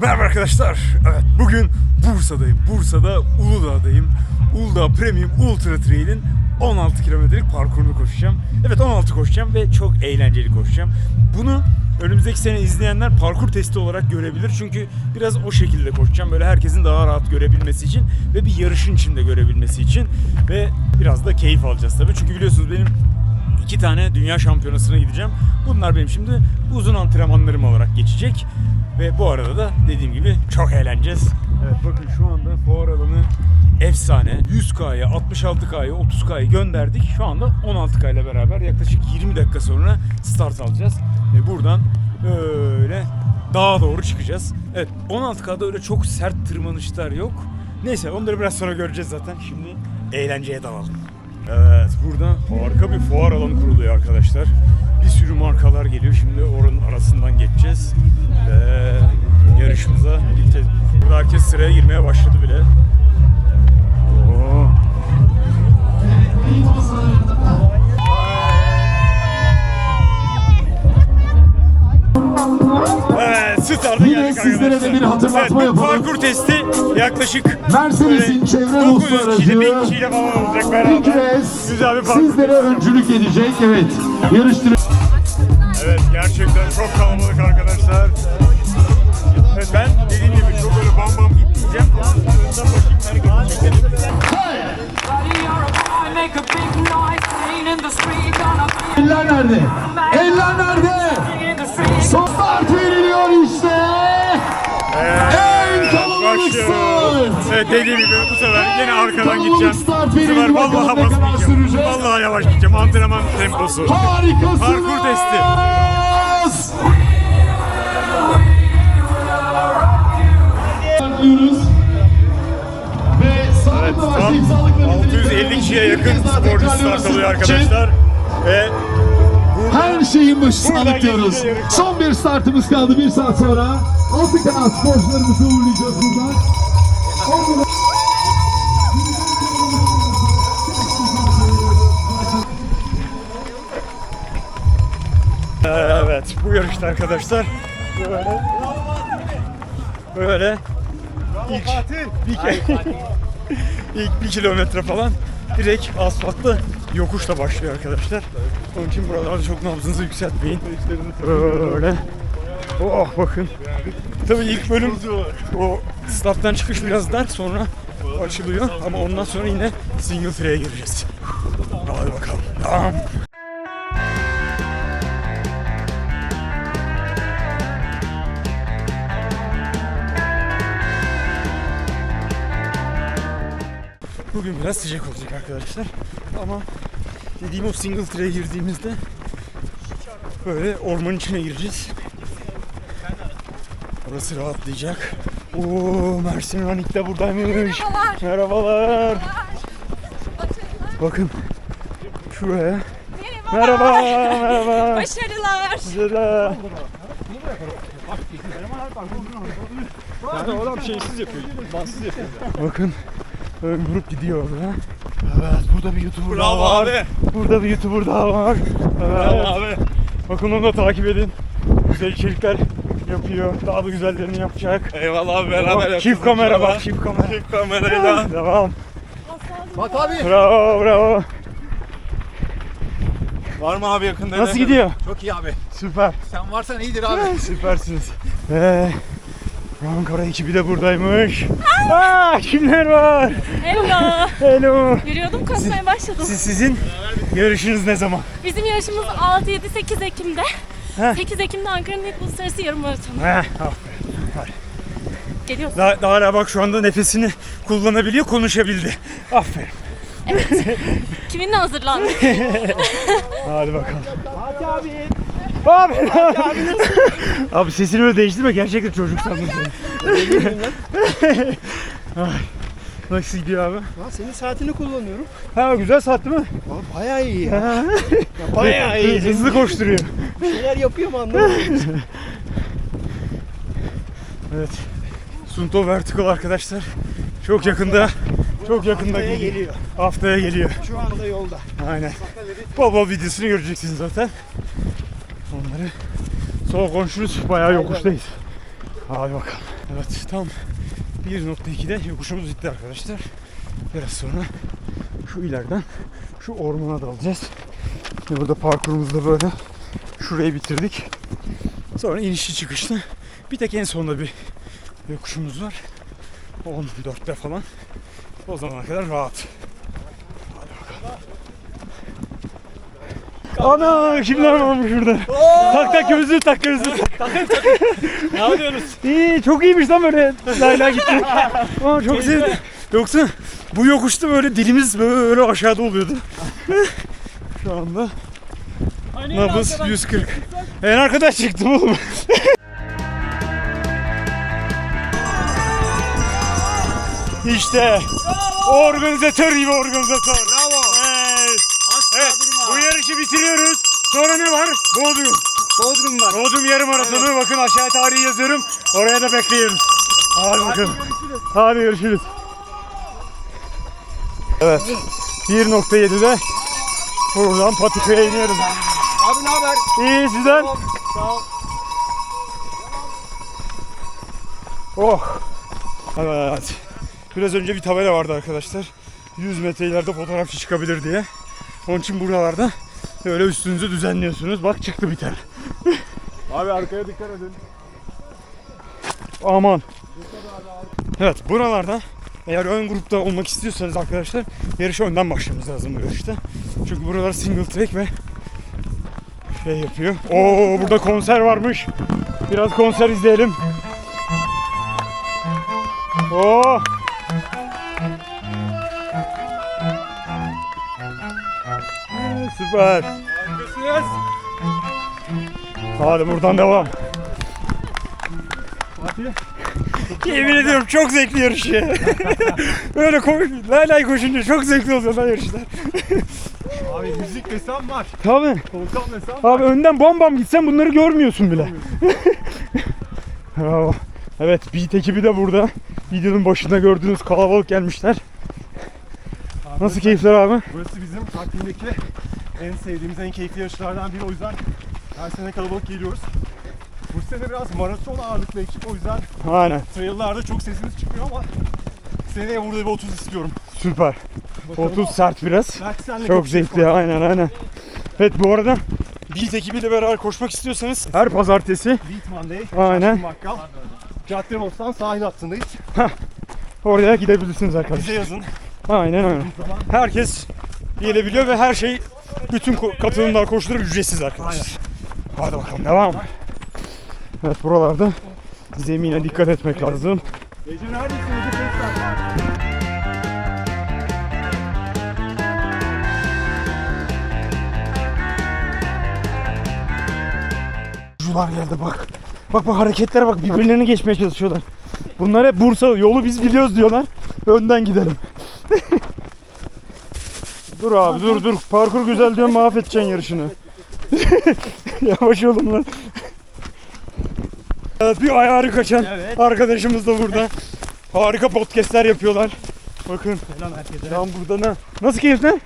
Merhaba arkadaşlar. Evet bugün Bursa'dayım. Bursa'da Uludağ'dayım. Uludağ Premium Ultra Trail'in 16 kilometrelik parkurunu koşacağım. Evet 16 koşacağım ve çok eğlenceli koşacağım. Bunu önümüzdeki sene izleyenler parkur testi olarak görebilir. Çünkü biraz o şekilde koşacağım. Böyle herkesin daha rahat görebilmesi için ve bir yarışın içinde görebilmesi için ve biraz da keyif alacağız tabii. Çünkü biliyorsunuz benim iki tane dünya şampiyonasına gideceğim. Bunlar benim şimdi uzun antrenmanlarım olarak geçecek. Ve bu arada da dediğim gibi çok eğleneceğiz. Evet bakın şu anda fuar alanı efsane. 100K'ya, 66K'ya, 30K'ya gönderdik. Şu anda 16K ile beraber yaklaşık 20 dakika sonra start alacağız. Ve buradan öyle dağa doğru çıkacağız. Evet 16K'da öyle çok sert tırmanışlar yok. Neyse onları biraz sonra göreceğiz zaten. Şimdi eğlenceye dalalım. Evet burada harika bir fuar alanı kuruluyor arkadaşlar. Markalar geliyor. Şimdi oranın arasından geçeceğiz. Ve yarışımıza gideceğiz. Burada herkes sıraya girmeye başladı bile. Oo. Evet, Yine geldik sizlere de arkadaşlar. bir hatırlatma evet, bu yapalım. Parkur testi yaklaşık Mercedes'in böyle çevre 900 uluslararası kişi, 1000 kişiyle falan olacak beraber. Fikres Güzel bir parkur sizlere öncülük edecek. Evet. Yarıştırı Evet gerçekten çok kalabalık arkadaşlar. Evet ben dediğim gibi çok öyle bam bam gitmeyeceğim. Önden bakayım herkesi çekelim. Eller nerede? Eller nerede? Son start veriliyor işte. En kalabalık start. Evet dediğim gibi bu sefer yine arkadan gideceğim. Bu sefer vallahi basmayacağım. Vallahi yavaş gideceğim. Antrenman temposu. Harikasınız. Parkur testi. Diyoruz. Ve sağlıkla Tam başlayıp sağlıkla 650 kişiye yakın sporcu start alıyor arkadaşlar. Ve Her şeyin başı sağlık diyoruz. Son bir startımız kaldı bir saat sonra. Altı kanat sporcularımızı uğurlayacağız buradan. Evet, bu yarışta arkadaşlar böyle böyle ilk bir, ilk bir kilometre falan direkt asfaltlı yokuşla başlıyor arkadaşlar. Onun için buralarda çok nabzınızı yükseltmeyin. Böyle. Oh bakın. Tabii ilk bölüm o starttan çıkış biraz dar sonra açılıyor ama ondan sonra yine single tray'e gireceğiz. Hadi bakalım. Tamam. Bugün biraz sıcak olacak arkadaşlar. Ama dediğim o single tray'e girdiğimizde böyle ormanın içine gireceğiz. Orası rahatlayacak. Oo, Mersin Ranik de buradaymış. Merhabalar. Merhabalar. Bakın şuraya. Merhaba. Merhaba. Başarılar. Yani adam şeysiz yapıyor, yapıyor. Bakın ön grup gidiyor orada. Evet burada bir YouTuber daha Bravo var. abi. Burada bir YouTuber daha var. Evet. Bravo abi. Bakın onu da takip edin. Güzel içerikler yapıyor. Daha da güzellerini yapacak. Eyvallah abi beraber Bak, yapacağız çift kamera inşallah. bak çift kamera. Çift kamerayla. Devam. Bak abi. Bravo bravo. Var mı abi yakında? Nasıl gidiyor? Çok iyi abi. Süper. Sen varsan iyidir abi. Süpersiniz. Ve Ankara ekibi de buradaymış. Aa, kimler var? Hello. Hello. Yürüyordum koşmaya başladım. Siz, sizin yarışınız ne zaman? Bizim yarışımız 6, 7, 8 Ekim'de. Heh. 8 Ekim'de Ankara'nın ilk uluslararası yarım maratonu. Heh, aferin. Geliyorsun. Daha, daha hala bak şu anda nefesini kullanabiliyor, konuşabildi. Aferin. Kiminle hazırlandık? Hadi bakalım. Fatih abi. Abi. Abi, abi sesini öyle değiştirme. Gerçekten çocuk sandım seni. Nasıl gidiyor abi? Ya senin saatini kullanıyorum. Ha güzel saat değil mi? Abi bayağı iyi ya. Ha. Bayağı iyi. Hızlı koşturuyor. Bir şeyler yapıyor mu anlamadım. Evet. Sunto Vertical arkadaşlar. Çok yakında çok yakında Haftaya geliyor. geliyor. Haftaya geliyor. Şu anda yolda. Aynen. Bol videosunu göreceksiniz zaten. Onları. Sol komşunuz bayağı yokuştayız. Hadi bakalım. Evet tam 1.2'de yokuşumuz bitti arkadaşlar. Biraz sonra şu ileriden şu ormana dalacağız. Ve burada parkurumuzda böyle şurayı bitirdik. Sonra inişli çıkışlı bir tek en sonunda bir yokuşumuz var. 14'te falan. O zamana kadar rahat. Ana kimler varmış burada? Tak tak gözlüğü tak gözlüğü tak. Ne yapıyorsunuz? İyi çok iyiymiş lan böyle layla gitti. Aa, çok sevdim. Yoksa bu yokuşta böyle dilimiz böyle aşağıda oluyordu. Şu anda nabız 140. En arkadaş çıktım oğlum. işte organizatör gibi organizatör. Bravo. Evet. Evet. Bu yarışı bitiriyoruz. Sonra ne var? Bodrum. Bodrum var. Bodrum yarım maratonu. Bakın aşağı tarihi yazıyorum. Oraya da bekliyoruz. Hadi bakalım. Hadi görüşürüz. Evet. 1.7'de buradan patikaya iniyoruz. Abi ne haber? İyi sizden. Sağ ol. Oh. Evet. Biraz önce bir tabela vardı arkadaşlar. 100 metre ileride fotoğrafçı çıkabilir diye. Onun için buralarda böyle üstünüzü düzenliyorsunuz. Bak çıktı bir tane. Abi arkaya dikkat edin. Aman. Evet buralarda eğer ön grupta olmak istiyorsanız arkadaşlar yarışa önden başlamanız lazım bu yarışta. Çünkü buralar single track ve şey yapıyor. Oo burada konser varmış. Biraz konser izleyelim. Oo. Süper. Harikasınız. Hadi buradan devam. Yemin ediyorum çok zevkli yarış ya. Böyle koş, lay lay koşunca çok zevkli oluyor lan yarışlar. Abi müzik desem var. Tabii. Volkan desem var. Abi önden bam bam gitsen bunları görmüyorsun bile. Bravo. Evet Beat ekibi de burada. Videonun başında gördüğünüz kalabalık gelmişler. Nasıl keyifler abi? Burası bizim takvimdeki en sevdiğimiz, en keyifli yarışlardan biri. O yüzden her sene kalabalık geliyoruz. Bu sene biraz maraton ağırlıklı ekip. O yüzden Aynen trail'larda çok sesimiz çıkmıyor ama seneye burada bir 30 istiyorum. süper. Bakalım. 30 sert biraz. Çok zevkli aynen aynen. Evet bu arada Beat ekibiyle beraber koşmak istiyorsanız her pazartesi Beat Monday. Aynen. Şaşkın Bakkal. Cadde Bostan sahil hattındayız. oraya gidebilirsiniz arkadaşlar. Bize yazın. Aynen öyle. Herkes gelebiliyor ve her şey bütün katılımlar koşulları ücretsiz arkadaşlar. Hadi bakalım devam. Evet buralarda zemine dikkat etmek lazım. Ece neredesin? Ece Tekrar. Kuzular geldi bak. Bak bak hareketlere bak birbirlerini geçmeye çalışıyorlar. Bunlar hep Bursa yolu biz biliyoruz diyorlar. Önden gidelim. dur abi dur dur. Parkur güzel diyorum mahvedeceksin yarışını. Yavaş olun lan. Evet, bir ayarı kaçan Evet. arkadaşımız da burada. Harika podcastler yapıyorlar. Bakın Selam herkese. tam burada ne? Nasıl keyif ne? abi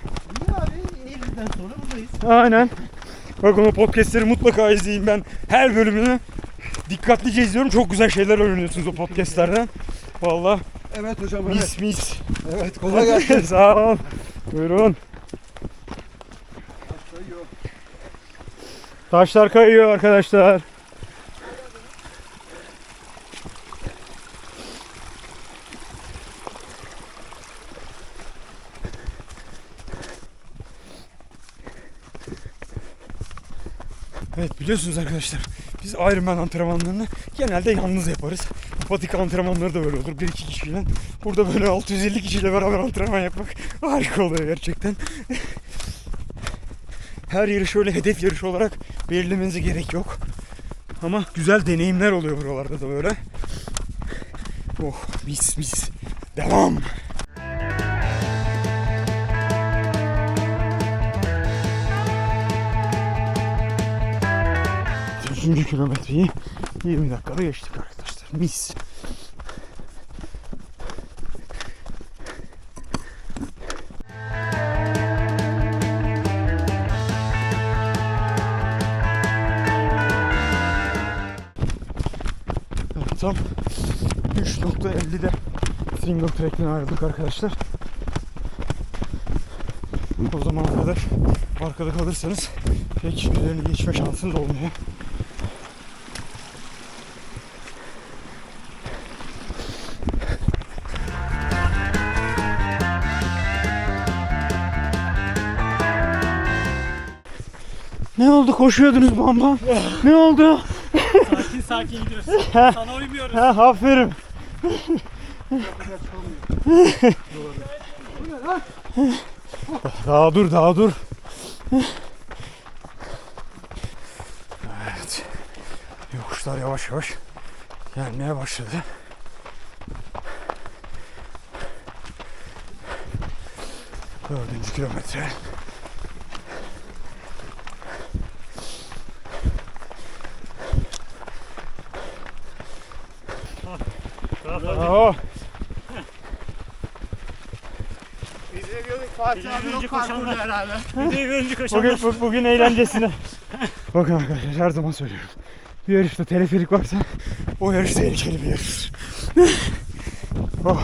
Eylül'den sonra buradayız. Aynen. Bakın o podcastleri mutlaka izleyin ben her bölümünü dikkatlice izliyorum. Çok güzel şeyler öğreniyorsunuz o podcastlerden. Valla Evet hocam mis mis. Evet kolay gelsin. Sağ ol. Buyurun. Taşlar kayıyor arkadaşlar. Evet biliyorsunuz arkadaşlar biz Ironman antrenmanlarını genelde yalnız yaparız. Patika antrenmanları da böyle olur. Bir iki kişiyle. Burada böyle 650 kişiyle beraber antrenman yapmak harika oluyor gerçekten. Her yarış öyle hedef yarış olarak belirlemenize gerek yok. Ama güzel deneyimler oluyor buralarda da böyle. Oh mis mis. Devam. Üçüncü kilometreyi 20 dakikada geçtik arkadaşlar. Mis. Evet, yanılmıyorsam 3.50'de single track'ten ayrıldık arkadaşlar. O zamana kadar arkada kalırsanız pek birilerini geçme şansınız olmuyor. Ne oldu koşuyordunuz bam bam? ne oldu? Sakin sakin gidiyoruz. Sana uymuyoruz. Ha aferin. daha dur daha dur. Evet. Yokuşlar yavaş yavaş gelmeye başladı. Dördüncü kilometre. Bravo. Diyorduk Fatih abi yok parkurda herhalde. Görünce. Bugün, bu- bugün eğlencesine. Bakın arkadaşlar her zaman söylüyorum. Bir yarışta teleferik varsa o yarış tehlikeli bir yarış. oh.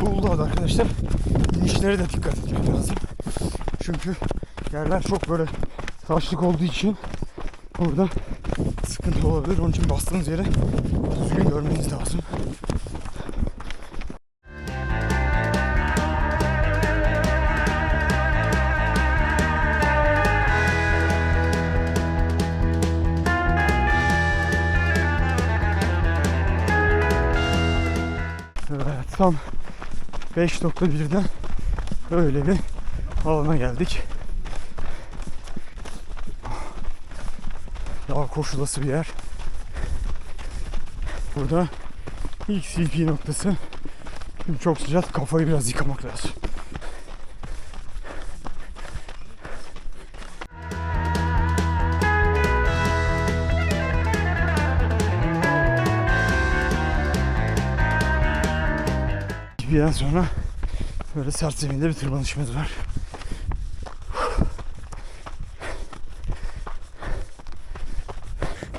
Bu Uludağ'da arkadaşlar inişlere de dikkat etmek lazım. Çünkü yerler çok böyle taşlık olduğu için burada sıkıntı olabilir. Onun için bastığınız yere düzgün görmeniz lazım. Evet tam 5.1'den öyle bir alana geldik. Daha koşulası bir yer. Burada ilk CP noktası. Şimdi çok sıcak kafayı biraz yıkamak lazım. Bir sonra böyle sert zeminde bir tırmanışımız var.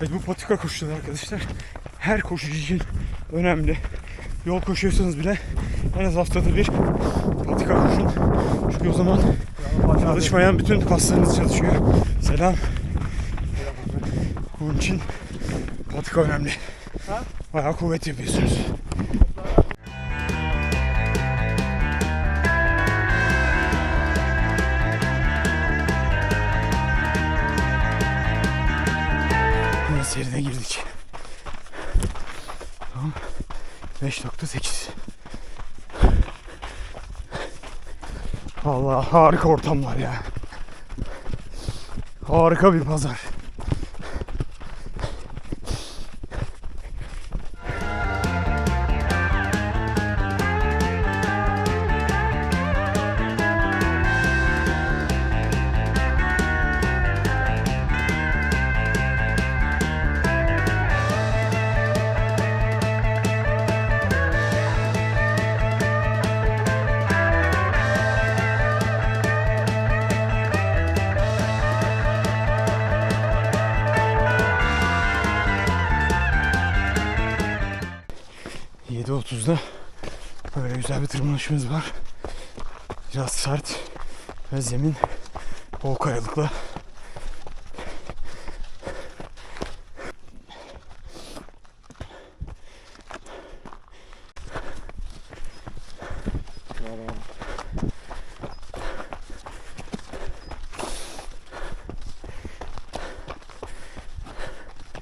Evet bu patika koşuları arkadaşlar. Her koşucu için önemli. Yol koşuyorsanız bile en az haftada bir patika koşun. Çünkü o zaman çalışmayan bütün kaslarınız çalışıyor. Selam. Bunun için patika önemli. Bayağı kuvvet yapıyorsunuz. Yine serine girdik. Tamam. 5.8 Vallahi harika ortamlar ya. Harika bir pazar. %30'da böyle güzel bir tırmanışımız var. Biraz sert ve zemin bol kayalıkla.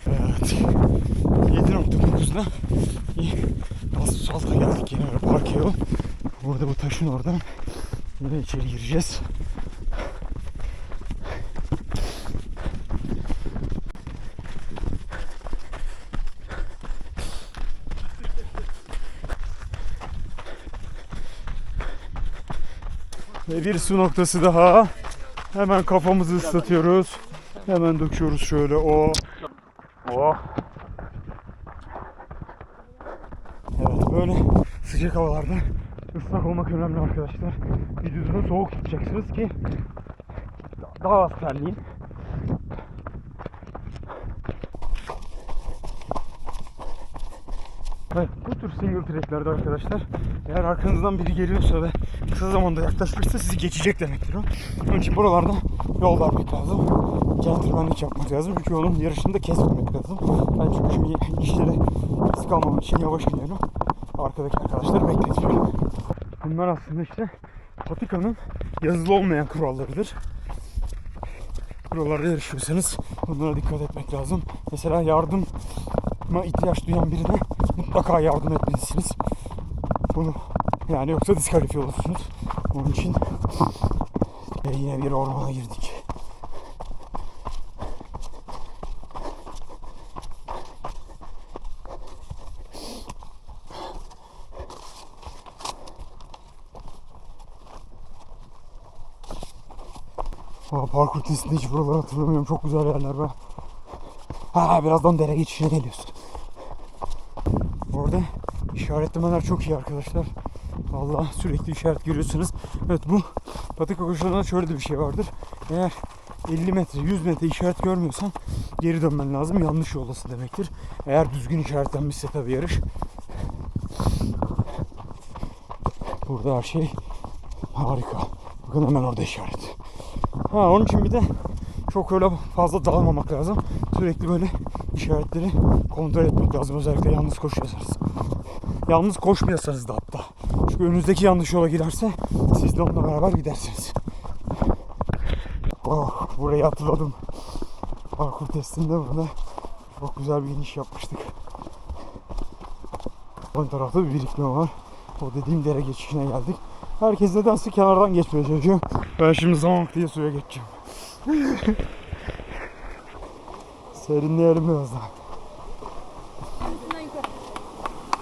Evet. 7.9'da asfalta geldik yine öyle park yol. Burada bu taşın oradan yine içeri gireceğiz. Ve bir su noktası daha. Hemen kafamızı ıslatıyoruz. Hemen döküyoruz şöyle o. Oh. Evet böyle sıcak havalarda ıslak olmak önemli arkadaşlar. Vücudunuzu soğuk tutacaksınız ki daha az terleyin. Evet, bu tür single tracklerde arkadaşlar eğer arkanızdan biri geliyorsa ve kısa zamanda yaklaşırsa sizi geçecek demektir o. Onun için buralarda yol vermek lazım. Centilmenlik yapmak lazım. Çünkü yolun yarışını da kesmemek lazım. Ben çünkü şimdi işlere risk almamak için yavaş gidiyorum. Arkadaki arkadaşları bekletiyorum. Bunlar aslında işte patikanın yazılı olmayan kurallarıdır. Buralarda yarışıyorsanız bunlara dikkat etmek lazım. Mesela yardıma ihtiyaç duyan birine mutlaka yardım etmelisiniz. Bunu yani yoksa diskalifiye olursunuz. Onun için e, yine bir ormana girdik. Aa, parkur testinde hiç buraları hatırlamıyorum. Çok güzel yerler var. Ha birazdan dere geçişine geliyoruz. Orada işaretlemeler çok iyi arkadaşlar. Vallahi sürekli işaret görüyorsunuz. Evet bu patika koşularında şöyle de bir şey vardır. Eğer 50 metre 100 metre işaret görmüyorsan geri dönmen lazım. Yanlış yoldasın demektir. Eğer düzgün işaretlenmişse tabii yarış. Burada her şey harika. Bakın hemen orada işaret. Ha onun için bir de çok öyle fazla dağılmamak lazım. Sürekli böyle işaretleri kontrol etmek lazım. Özellikle yalnız koşuyorsanız. Yalnız koşmuyorsanız da hatta. Çünkü önünüzdeki yanlış yola giderse siz de onunla beraber gidersiniz. Oh, burayı hatırladım. Parkur testinde burada çok güzel bir iniş yapmıştık. Ön tarafta bir birikme var. O dediğim dere geçişine geldik. Herkes nedense kenardan geçmeye çalışıyor. Ben şimdi zaman diye suya geçeceğim. Serinleyelim biraz daha.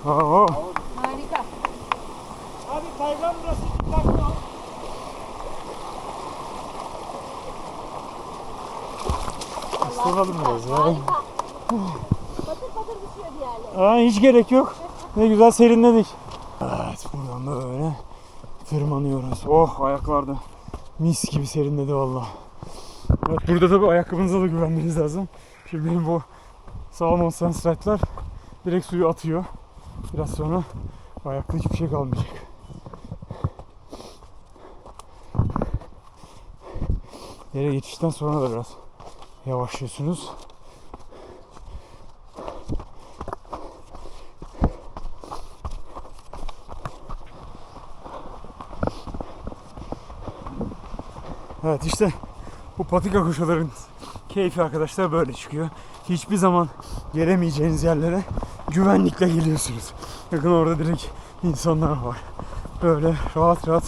Aa, Abi kaygan burası. Dikkatli ol. biraz ya. Aa, hiç gerek yok. Ne güzel serinledik. Evet buradan böyle tırmanıyoruz. Oh ayaklarda mis gibi serinledi valla. Evet, burada tabii ayakkabınıza da güvenmeniz lazım. Şimdi benim bu Salomon Sunstrike'lar direkt suyu atıyor. Biraz sonra ayakta hiçbir şey kalmayacak. Yere geçişten sonra da biraz yavaşlıyorsunuz. Evet işte bu patika koşuların keyfi arkadaşlar böyle çıkıyor. Hiçbir zaman gelemeyeceğiniz yerlere güvenlikle geliyorsunuz. Bakın orada direkt insanlar var. Böyle rahat rahat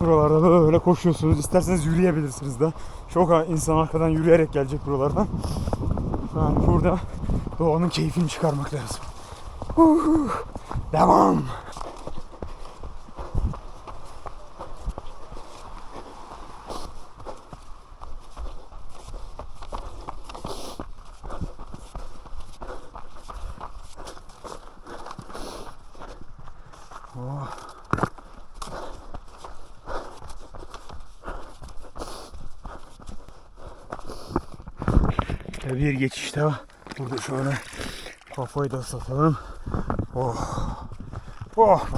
buralarda böyle koşuyorsunuz. İsterseniz yürüyebilirsiniz de. Çok insan arkadan yürüyerek gelecek buralardan. Yani burada doğanın keyfini çıkarmak lazım. Huhu. Devam. Ve bir geçiş daha. Burada şöyle kafayı da ıslatalım. Oh. Oh.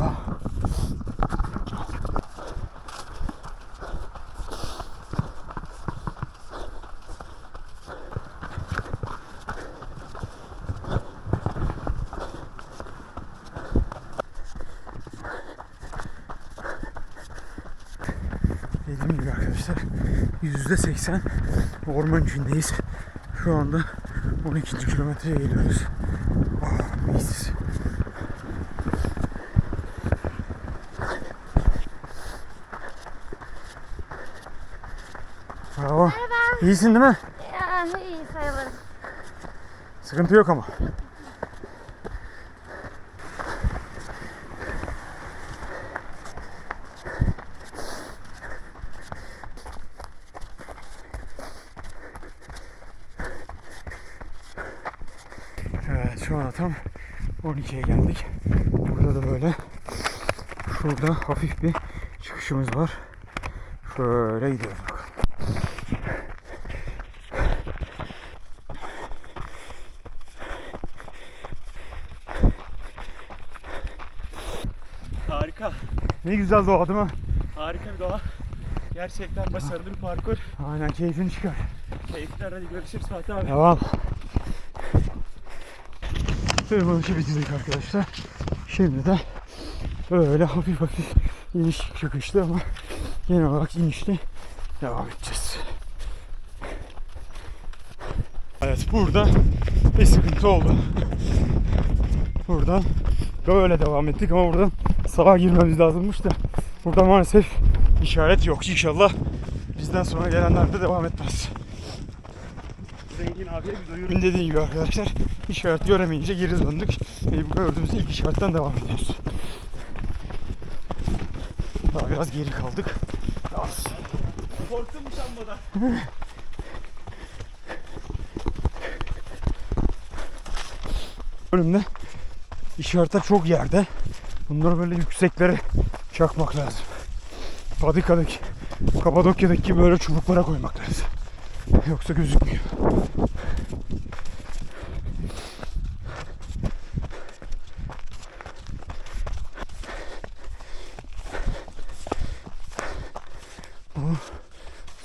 Dediğim gibi arkadaşlar yüzde seksen orman içindeyiz. Şu anda 12. kilometreye geliyoruz. Oh, mis. Bravo. İyisin değil mi? Ya iyi sayılır. Sıkıntı yok ama. Evet şu an tam 12'ye geldik. Burada hafif bir çıkışımız var. Şöyle gidiyoruz bakalım. Harika. Ne güzel doğa değil mi? Harika bir doğa. Gerçekten başarılı bir parkur. Aynen keyfini çıkar. Keyifler hadi görüşürüz Fatih abi. Devam. Tırmanışı bitirdik arkadaşlar. Şimdi de böyle hafif hafif iniş çıkışlı ama genel olarak inişli devam edeceğiz. Evet burada bir sıkıntı oldu. Buradan böyle devam ettik ama buradan sağa girmemiz lazımmış da burada maalesef işaret yok. İnşallah bizden sonra gelenler de devam etmez. Zengin abiye bir duyuru. Benim dediğim gibi arkadaşlar işaret göremeyince geri döndük. Ve bu gördüğümüz ilk işaretten devam ediyoruz. Biraz geri kaldık. Korktum uçanmadan. Önümde işaretler çok yerde. Bunları böyle yükseklere çakmak lazım. Patika'daki, Kapadokya'daki gibi böyle çubuklara koymak lazım. Yoksa gözükmüyor. Bu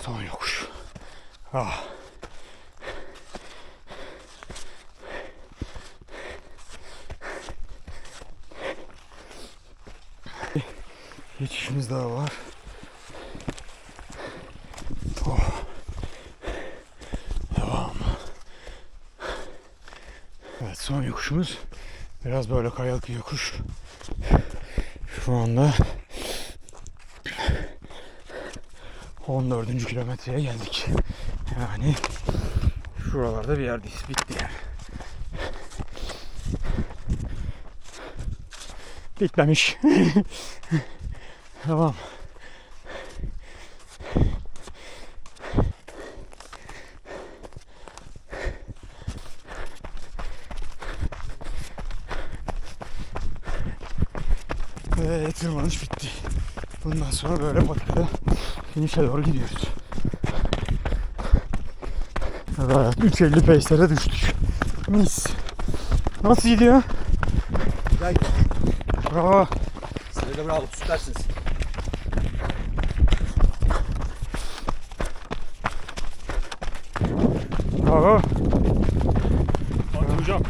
son yokuş. Ah. Geçişimiz daha var. Oh. Devam. Evet son yokuşumuz. Biraz böyle kayalık bir yokuş. Şu anda 14. kilometreye geldik. Yani şuralarda bir yerdeyiz. Bitti yani. Bitmemiş. Tamam. Ve tırmanış bitti. Bundan sonra böyle patikada finish'e doğru gidiyoruz. Evet 3.50 pace'lere düştük. Mis. Nasıl gidiyor? Güzel. Bravo. Size de bravo süpersiniz. Bravo. Fatih hocam.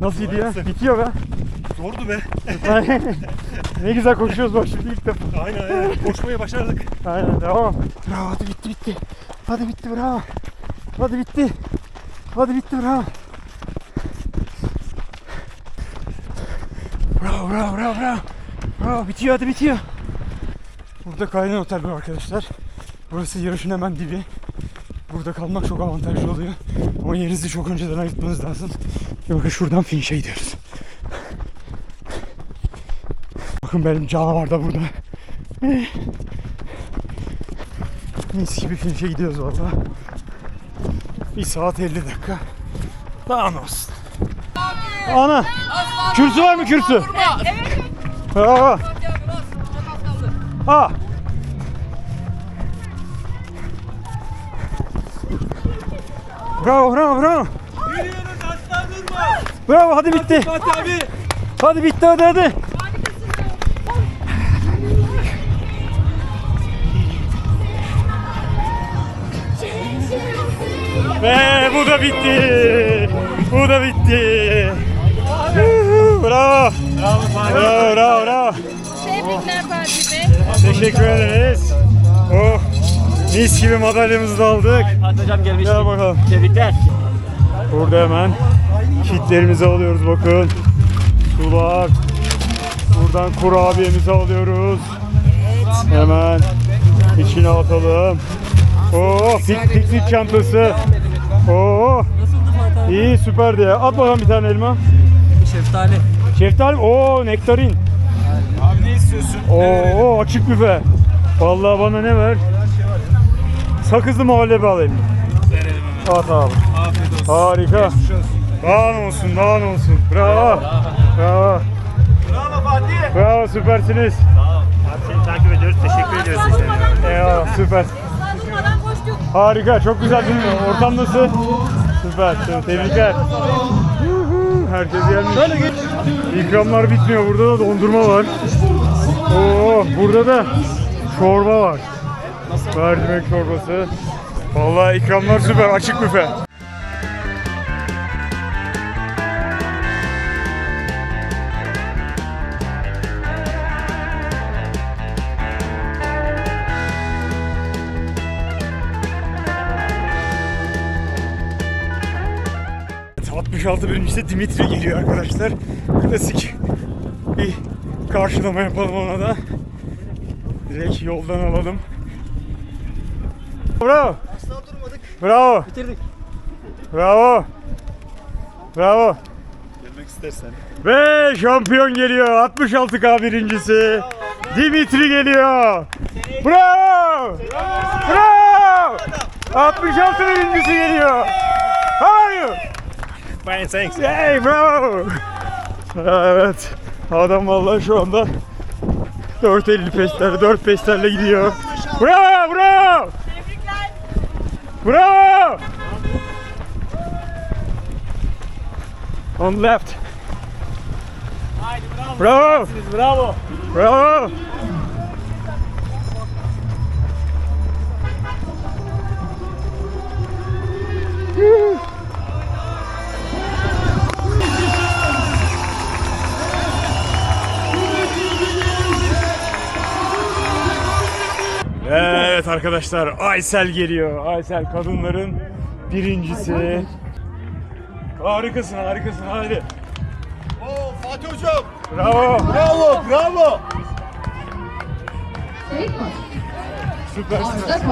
Nasıl gidiyor? Bitiyor be. Zordu be. ne güzel koşuyoruz bak şimdi ilk defa. Aynen aynen. Koşmayı başardık. Aynen devam. Bravo hadi bitti bitti. Hadi bitti bravo. Hadi bitti. Hadi bitti bravo. Bravo bravo bravo bravo. Bravo bitiyor hadi bitiyor. Burada Kaynan Otel var arkadaşlar. Burası yarışın hemen dibi. Burada kalmak çok avantajlı oluyor. Ama yerinizi çok önceden ayırtmanız lazım. Bakın şuradan finish'e gidiyoruz. Bakın benim canavar da burada. Mis gibi finish'e gidiyoruz valla. 1 saat 50 dakika. Daha ne olsun. Ana! Kürsü var mı kürsü? Evet. Aa. Aa. Bravo bravo bravo. Bravo hadi bitti. Hadi bitti hadi hadi. Ve bu da bitti. Bu da bitti. Bravo. Bravo bravo bravo. Tebrikler Fatih Bey. Teşekkür ederiz. Oh. Mis gibi madalyamızı da aldık. Fatih hocam gelmiş. Gel bakalım. Tebrikler. Burada hemen kitlerimizi alıyoruz bakın. Sular. Buradan kurabiyemizi alıyoruz. Hemen içine atalım. Pik, piknik çantası. Oo. İyi süperdi ya. At bakalım bir tane elma. Şeftali. Şeftali. Oo nektarin. Abi ne istiyorsun? Oo açık büfe. Vallahi bana ne ver? Sakızlı muhallebi alayım. At abi. Afiyet olsun. Harika. Daha ne olsun, daha ne olsun. Bravo. Bravo. Bravo Fatih. Bravo, süpersiniz. Seni takip ediyoruz. Teşekkür ediyoruz. Eyvallah süper. Harika, çok güzel değil mi? Ortam nasıl? Süper, te- tebrikler. Herkes gelmiş. İkramlar bitmiyor. Burada da dondurma var. Oo, burada da çorba var. Mercimek çorbası. Vallahi ikramlar süper, açık büfe. 66 birincisi Dimitri geliyor arkadaşlar. Klasik bir karşılama yapalım ona da. Direkt yoldan alalım. Bravo. Bravo. Bitirdik. Bravo. Bravo. Gelmek istersen. Ve şampiyon geliyor. 66K birincisi. Dimitri geliyor. Bravo. Bravo. 66 birincisi geliyor. How are you? Fine thanks. Hey bravo. Evet. Adam vallahi şu anda 4.50 pesler, 4 peslerle gidiyor. Bravo, bravo. Tebrikler. Bravo. On left. Bravo. Bravo. Bravo. Evet arkadaşlar Aysel geliyor. Aysel kadınların birincisi. Harikasın harikasın hadi. Oo Fatih Hocam. Bravo. Bravo bravo. Süpersin. Evet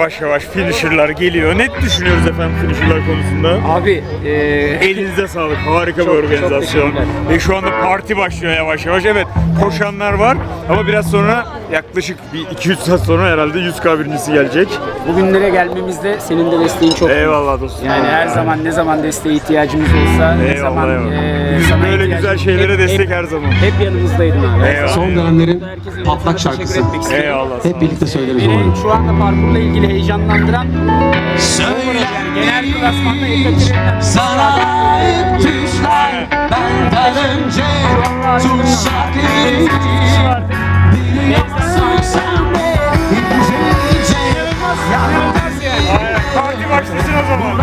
yavaş yavaş finisher'lar geliyor. Net düşünüyoruz efendim finisher'lar konusunda. Abi e, Elinize sağlık. Harika bir Çok- çok organizasyon. Ve şu anda parti başlıyor yavaş yavaş. Evet koşanlar var ama biraz sonra yaklaşık bir 2-3 saat sonra herhalde 100K birincisi gelecek. bugünlere gelmemizde senin de desteğin çok büyük. Eyvallah dostum. Yani her zaman ne zaman desteğe ihtiyacımız olsa ne Eyvallah, zaman eyvallah. e, Biz sana böyle ihtiyacımız- güzel şeylere hep- destek hep- her zaman. Hep yanımızdaydın abi. Eyvallah. Son dönemlerin Herkese patlak teşekkür şarkısı. etmek istiyorum. Eyvallah. sağ ol. Hep birlikte söyleriz Beni umarım. şu anda parkurla ilgili heyecanlandıran Ekaterin'den. Sana ait düşler benden önce. Tutsak Biliyorsun sen de Aynen, Parti başlasın o zaman.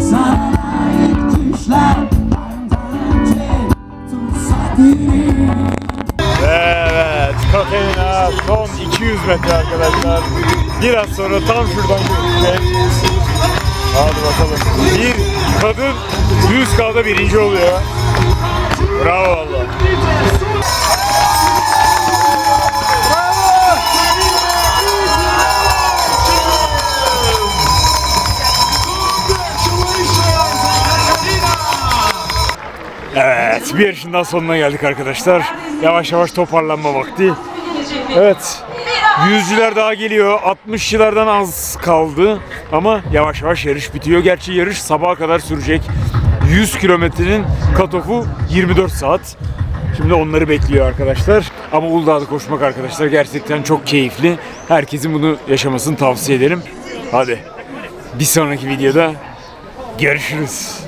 Sana ait düşler benden önce. Tutsak son 200 metre arkadaşlar. Biraz sonra tam şuradan gözükecek. Hadi bakalım. Bir kadın 100 kağıda birinci oluyor. Bravo valla. Evet, bir yarışın daha sonuna geldik arkadaşlar. Yavaş yavaş toparlanma vakti. Evet, yüzcüler daha geliyor. 60'lılardan az kaldı. Ama yavaş yavaş yarış bitiyor. Gerçi yarış sabaha kadar sürecek. 100 kilometrenin katofu 24 saat. Şimdi onları bekliyor arkadaşlar. Ama Uludağ'da koşmak arkadaşlar gerçekten çok keyifli. Herkesin bunu yaşamasını tavsiye ederim. Hadi bir sonraki videoda görüşürüz.